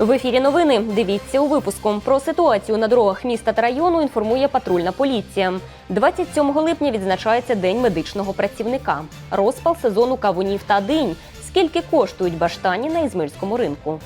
В ефірі новини. Дивіться у випуску. Про ситуацію на дорогах міста та району інформує патрульна поліція. 27 липня відзначається День медичного працівника. Розпал сезону кавунів та динь. Скільки коштують баштані на Ізмирському ринку?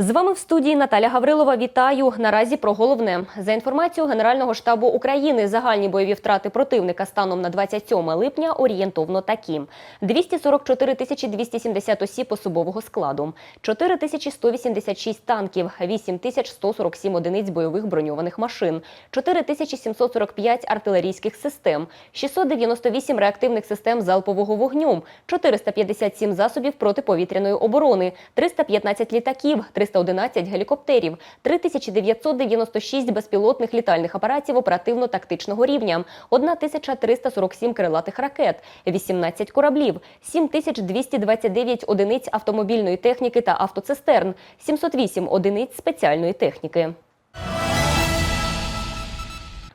З вами в студії Наталя Гаврилова. Вітаю. Наразі про головне. За інформацією Генерального штабу України. Загальні бойові втрати противника станом на 27 липня орієнтовно такі: 244 тисячі 270 осіб особового складу, 4 тисячі 186 танків, 8 тисяч 147 одиниць бойових броньованих машин, 4 тисячі 745 артилерійських систем, 698 реактивних систем залпового вогню, 457 засобів протиповітряної оборони, 315 літаків, 311 гелікоптерів, 3996 безпілотних літальних апаратів оперативно-тактичного рівня, 1347 крилатих ракет, 18 кораблів, 7229 одиниць автомобільної техніки та автоцистерн, 708 одиниць спеціальної техніки.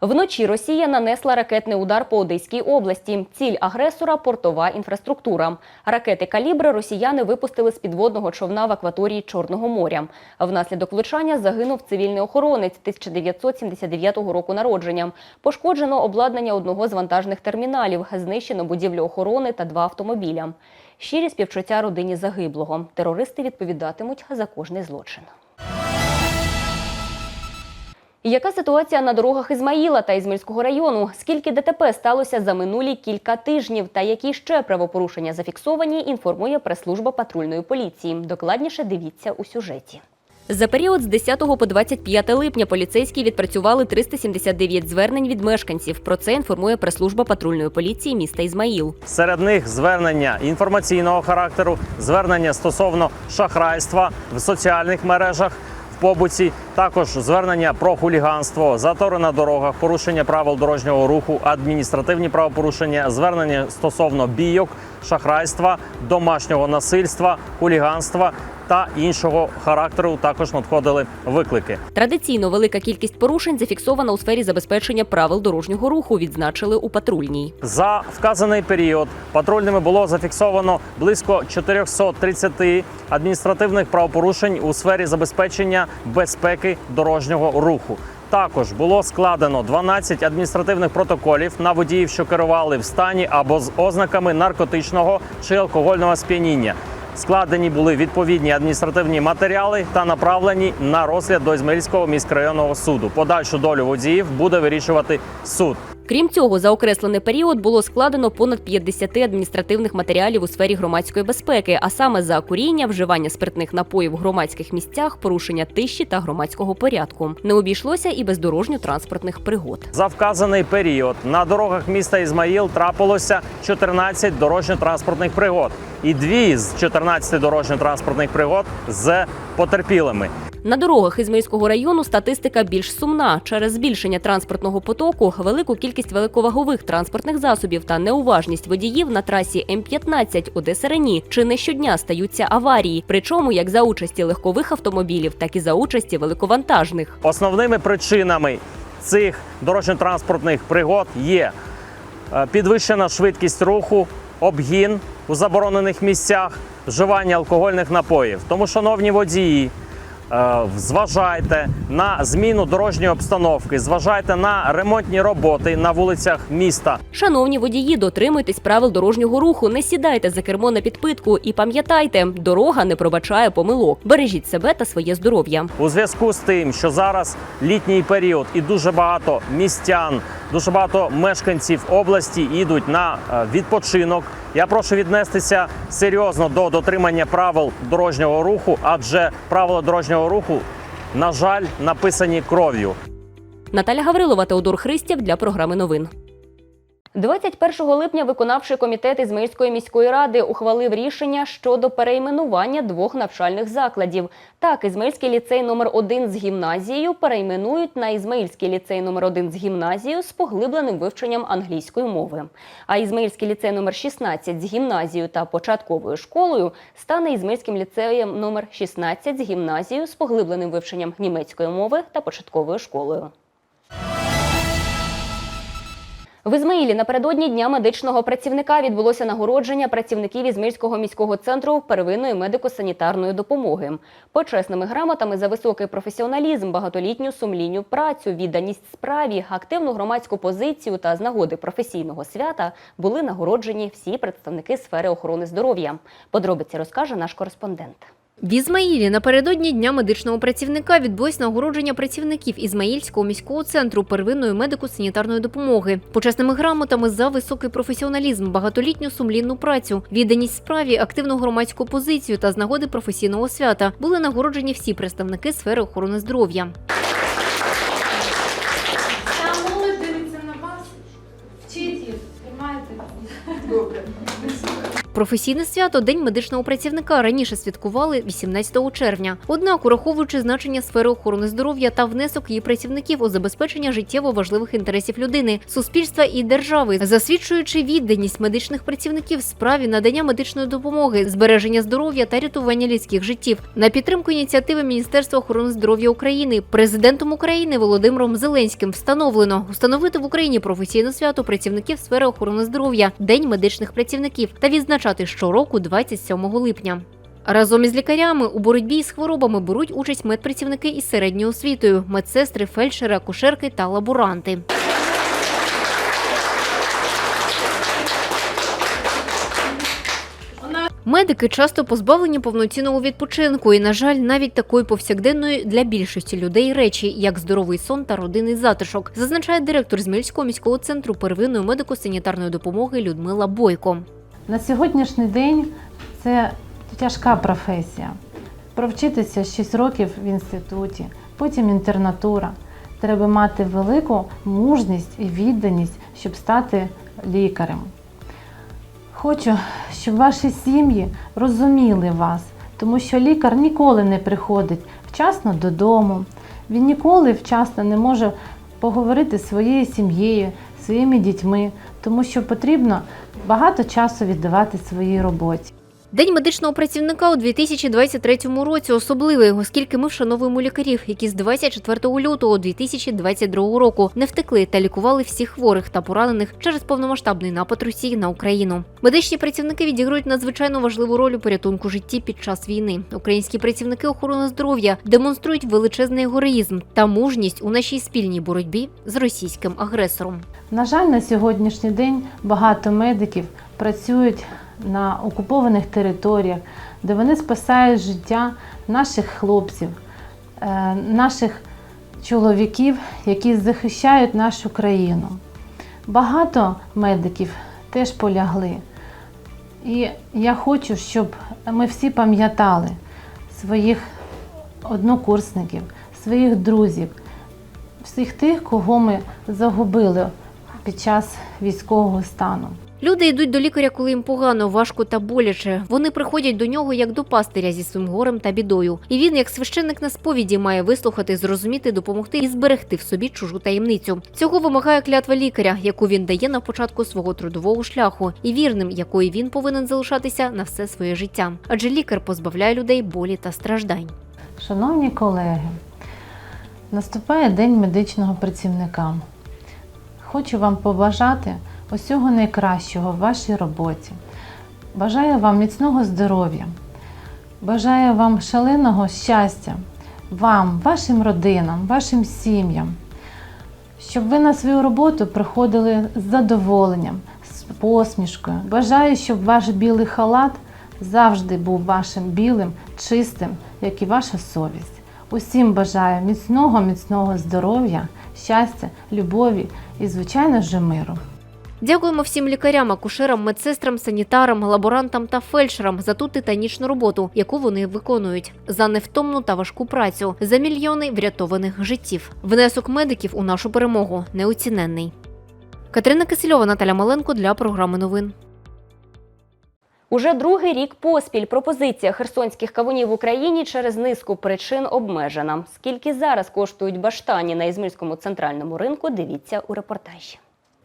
Вночі Росія нанесла ракетний удар по Одеській області. Ціль агресора портова інфраструктура. Ракети калібри росіяни випустили з підводного човна в акваторії Чорного моря. Внаслідок влучання загинув цивільний охоронець 1979 року народження. Пошкоджено обладнання одного з вантажних терміналів, знищено будівлю охорони та два автомобіля. Щирі співчуття родині загиблого. Терористи відповідатимуть за кожний злочин. Яка ситуація на дорогах Ізмаїла та Ізмельського району? Скільки ДТП сталося за минулі кілька тижнів? Та які ще правопорушення зафіксовані? Інформує прес-служба патрульної поліції. Докладніше дивіться у сюжеті. За період з 10 по 25 липня поліцейські відпрацювали 379 звернень від мешканців. Про це інформує прес-служба патрульної поліції міста Ізмаїл. Серед них звернення інформаційного характеру, звернення стосовно шахрайства в соціальних мережах. В Побуті. Також звернення про хуліганство, затори на дорогах, порушення правил дорожнього руху, адміністративні правопорушення, звернення стосовно бійок, шахрайства, домашнього насильства, хуліганства та іншого характеру. Також надходили виклики. Традиційно велика кількість порушень зафіксована у сфері забезпечення правил дорожнього руху. Відзначили у патрульній. За вказаний період патрульними було зафіксовано близько 430 адміністративних правопорушень у сфері забезпечення безпеки дорожнього руху. Також було складено 12 адміністративних протоколів на водіїв, що керували в стані або з ознаками наркотичного чи алкогольного сп'яніння. Складені були відповідні адміністративні матеріали та направлені на розгляд до Ізмаїльського міськрайонного суду. Подальшу долю водіїв буде вирішувати суд. Крім цього, за окреслений період було складено понад 50 адміністративних матеріалів у сфері громадської безпеки, а саме за куріння, вживання спиртних напоїв у громадських місцях, порушення тиші та громадського порядку. Не обійшлося і без дорожньо-транспортних пригод. За вказаний період на дорогах міста Ізмаїл трапилося 14 дорожньо-транспортних пригод, і дві з 14 дорожньо-транспортних пригод з потерпілими. На дорогах Ізмаїльського району статистика більш сумна. Через збільшення транспортного потоку, велику кількість великовагових транспортних засобів та неуважність водіїв на трасі М-15 Одеса Рені чи не щодня стаються аварії, причому як за участі легкових автомобілів, так і за участі великовантажних. Основними причинами цих дорожньо-транспортних пригод є е, підвищена швидкість руху, обгін у заборонених місцях, вживання алкогольних напоїв. Тому, шановні водії, зважайте на зміну дорожньої обстановки, зважайте на ремонтні роботи на вулицях міста. Шановні водії, дотримуйтесь правил дорожнього руху, не сідайте за кермо на підпитку і пам'ятайте, дорога не пробачає помилок. Бережіть себе та своє здоров'я. У зв'язку з тим, що зараз літній період і дуже багато містян, дуже багато мешканців області їдуть на е, відпочинок. Я прошу віднестися серйозно до дотримання правил дорожнього руху, адже правила дорожнього руху, на жаль, написані кров'ю. Наталя Гаврилова, Теодор Христєв для програми новин. 21 липня виконавчий комітет Ізмаїльської міської ради ухвалив рішення щодо перейменування двох навчальних закладів. Так, Ізмаїльський ліцей номер 1 з гімназією перейменують на Ізмаїльський ліцей номер 1 з гімназією з поглибленим вивченням англійської мови. А Ізмаїльський ліцей номер 16 з гімназією та початковою школою стане Ізмаїльським ліцеєм номер 16 з гімназією з поглибленим вивченням німецької мови та початковою школою. В Ізмаїлі напередодні дня медичного працівника відбулося нагородження працівників Ізмаїльського міського центру первинної медико-санітарної допомоги. Почесними грамотами за високий професіоналізм, багатолітню сумлінню працю, відданість справі, активну громадську позицію та з нагоди професійного свята були нагороджені всі представники сфери охорони здоров'я. Подробиці розкаже наш кореспондент. В Ізмаїлі напередодні дня медичного працівника відбулось нагородження працівників Ізмаїльського міського центру первинної медико-санітарної допомоги, почесними грамотами за високий професіоналізм, багатолітню сумлінну працю, відданість справі, активну громадську позицію та з нагоди професійного свята були нагороджені всі представники сфери охорони здоров'я. Професійне свято День медичного працівника раніше святкували 18 червня. Однак, ураховуючи значення сфери охорони здоров'я та внесок її працівників у забезпечення життєво важливих інтересів людини, суспільства і держави, засвідчуючи відданість медичних працівників справі надання медичної допомоги, збереження здоров'я та рятування людських життів, на підтримку ініціативи Міністерства охорони здоров'я України, президентом України Володимиром Зеленським встановлено установити в Україні професійне свято працівників сфери охорони здоров'я День медичних працівників та відзначати щороку 27 липня. Разом із лікарями у боротьбі з хворобами беруть участь медпрацівники із середньою освітою, медсестри, фельдшери, акушерки та лаборанти. Медики часто позбавлені повноцінного відпочинку і, на жаль, навіть такої повсякденної для більшості людей речі, як здоровий сон та родинний затишок, зазначає директор Змільського міського центру первинної медико-санітарної допомоги Людмила Бойко. На сьогоднішній день це тяжка професія. Провчитися 6 років в інституті, потім інтернатура. Треба мати велику мужність і відданість, щоб стати лікарем. Хочу, щоб ваші сім'ї розуміли вас, тому що лікар ніколи не приходить вчасно додому. Він ніколи вчасно не може поговорити зі своєю сім'єю, своїми дітьми, тому що потрібно багато часу віддавати своїй роботі. День медичного працівника у 2023 році особливий, оскільки ми вшановуємо лікарів, які з 24 лютого 2022 року не втекли та лікували всіх хворих та поранених через повномасштабний напад Росії на Україну. Медичні працівники відіграють надзвичайно важливу роль у порятунку житті під час війни. Українські працівники охорони здоров'я демонструють величезний егоїзм та мужність у нашій спільній боротьбі з російським агресором. На жаль, на сьогоднішній день багато медиків працюють на окупованих територіях, де вони спасають життя наших хлопців, е, наших чоловіків, які захищають нашу країну. Багато медиків теж полягли. І я хочу, щоб ми всі пам'ятали своїх однокурсників, своїх друзів, всіх тих, кого ми загубили під час військового стану. Люди йдуть до лікаря, коли їм погано, важко та боляче. Вони приходять до нього як до пастиря зі своїм горем та бідою. І він, як священник на сповіді, має вислухати, зрозуміти, допомогти і зберегти в собі чужу таємницю. Цього вимагає клятва лікаря, яку він дає на початку свого трудового шляху, і вірним, якої він повинен залишатися на все своє життя. Адже лікар позбавляє людей болі та страждань. Шановні колеги, наступає День медичного працівника. Хочу вам побажати усього найкращого в вашій роботі. Бажаю вам міцного здоров'я, бажаю вам шаленого щастя, вам, вашим родинам, вашим сім'ям, щоб ви на свою роботу приходили з задоволенням, з посмішкою. Бажаю, щоб ваш білий халат завжди був вашим білим, чистим, як і ваша совість. Усім бажаю міцного, міцного здоров'я, щастя, любові і, звичайно ж, миру. Дякуємо всім лікарям, акушерам, медсестрам, санітарам, лаборантам та фельдшерам за ту титанічну роботу, яку вони виконують, за невтомну та важку працю, за мільйони врятованих життів. Внесок медиків у нашу перемогу неоціненний. Катерина Кисельова, Наталя Маленко для програми новин. Уже другий рік поспіль пропозиція херсонських кавунів в Україні через низку причин обмежена. Скільки зараз коштують баштані на Ізмільському центральному ринку, дивіться у репортажі.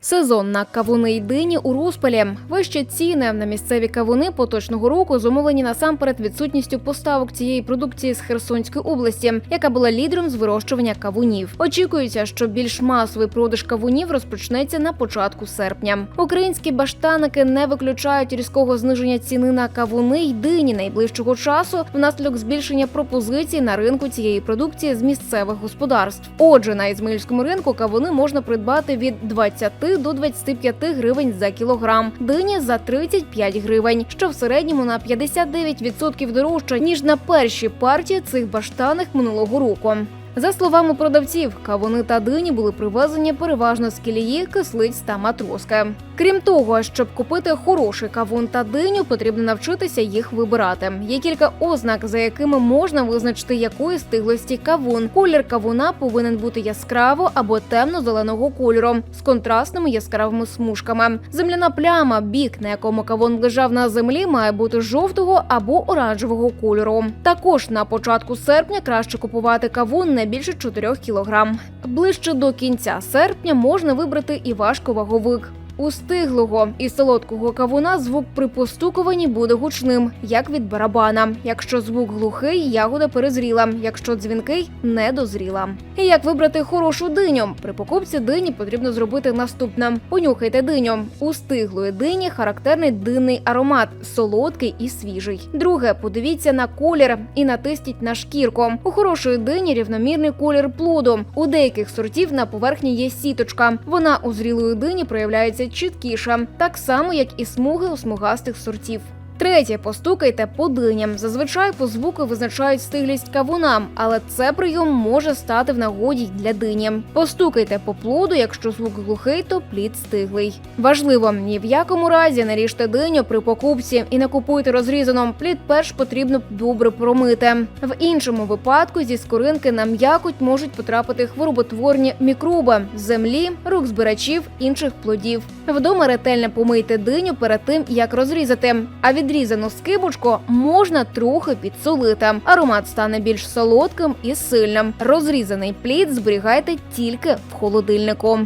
Сезон на кавуни й дині у розпалі. Вищі ціни на місцеві кавуни поточного року зумовлені насамперед відсутністю поставок цієї продукції з Херсонської області, яка була лідером з вирощування кавунів. Очікується, що більш масовий продаж кавунів розпочнеться на початку серпня. Українські баштаники не виключають різкого зниження ціни на кавуни й дині найближчого часу внаслідок збільшення пропозицій на ринку цієї продукції з місцевих господарств. Отже, на ізмаїльському ринку кавуни можна придбати від 20 до 25 гривень за кілограм, дині за 35 гривень, що в середньому на 59% дорожче ніж на першій партії цих баштаних минулого року. За словами продавців, кавуни та дині були привезені переважно з кілії, кислиць та матроски. Крім того, щоб купити хороший кавун та диню, потрібно навчитися їх вибирати. Є кілька ознак, за якими можна визначити, якої стиглості кавун. Колір кавуна повинен бути яскраво або темно-зеленого кольору з контрастними яскравими смужками. Земляна пляма, бік, на якому кавун лежав на землі, має бути жовтого або оранжевого кольору. Також на початку серпня краще купувати кавун більше 4 кілограм. Ближче до кінця серпня можна вибрати і важковаговик. У стиглого і солодкого кавуна звук при постукуванні буде гучним, як від барабана. Якщо звук глухий, ягода перезріла. Якщо дзвінкий не дозріла. І як вибрати хорошу диню? При покупці дині потрібно зробити наступне: понюхайте диню. У стиглої дині характерний динний аромат, солодкий і свіжий. Друге, подивіться на колір і натисніть на шкірку. У хорошої дині рівномірний колір плоду. У деяких сортів на поверхні є сіточка. Вона у зрілої дині проявляється чіткіше, так само як і смуги у смугастих сортів. Третє, постукайте по диням. Зазвичай по звуку визначають стиглість кавуна, але це прийом може стати в нагоді для дині. Постукайте по плоду, якщо звук глухий, то плід стиглий. Важливо, ні в якому разі не ріжте диню при покупці і не купуйте розрізано. Плід перш потрібно добре промити. В іншому випадку зі скоринки на м'якоть можуть потрапити хвороботворні мікроби землі, рук збирачів, інших плодів. Вдома ретельно помийте диню перед тим, як розрізати. А відрізану скибочку можна трохи підсолити. Аромат стане більш солодким і сильним. Розрізаний плід зберігайте тільки в холодильнику.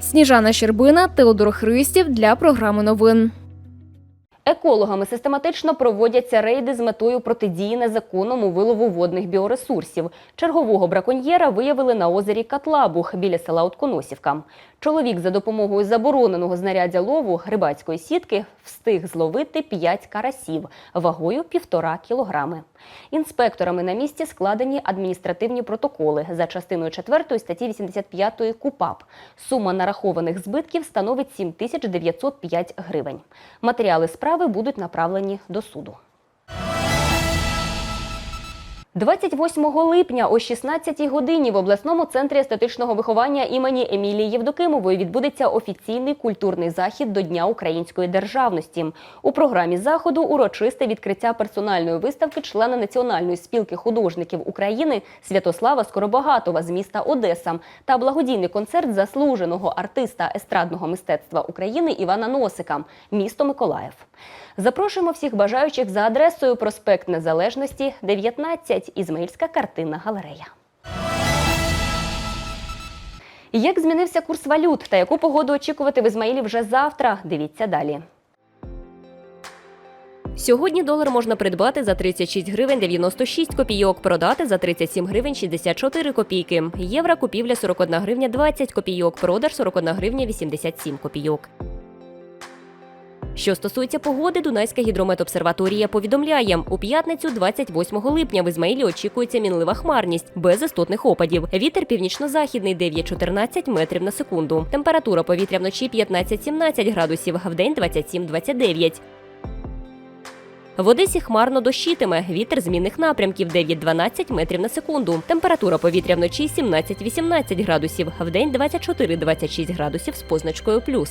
Сніжана Щербина, Теодор Христів для програми новин. Екологами систематично проводяться рейди з метою протидії незаконному вилову водних біоресурсів. Чергового браконьєра виявили на озері Катлабух біля села Утконосівка. Чоловік за допомогою забороненого знаряддя лову рибацької сітки встиг зловити 5 карасів вагою півтора кілограми. Інспекторами на місці складені адміністративні протоколи за частиною 4 статті 85 КУПАП. Сума нарахованих збитків становить 7905 гривень. Матеріали справи будуть направлені до суду. 28 липня о 16 годині в обласному центрі естетичного виховання імені Емілії Євдокимової відбудеться офіційний культурний захід до Дня української державності. У програмі заходу урочисте відкриття персональної виставки члена Національної спілки художників України Святослава Скоробагатова з міста Одеса та благодійний концерт заслуженого артиста естрадного мистецтва України Івана Носика, місто Миколаїв. Запрошуємо всіх бажаючих за адресою проспект Незалежності, 19, Ізмаїльська картинна галерея. Як змінився курс валют та яку погоду очікувати в Ізмаїлі вже завтра? Дивіться далі. Сьогодні долар можна придбати за 36 гривень 96 копійок, продати за 37 гривень 64 копійки. Євро купівля 41 гривня 20 копійок, продаж 41 гривня 87 копійок. Що стосується погоди, Дунайська гідрометобсерваторія повідомляє, у п'ятницю 28 липня в Ізмаїлі очікується мінлива хмарність без істотних опадів. Вітер північно-західний 9-14 метрів на секунду. Температура повітря вночі 15-17 градусів, вдень 27-29. В Одесі хмарно дощитиме. Вітер змінних напрямків 9-12 метрів на секунду. Температура повітря вночі 17-18 градусів, вдень 24-26 градусів з позначкою плюс.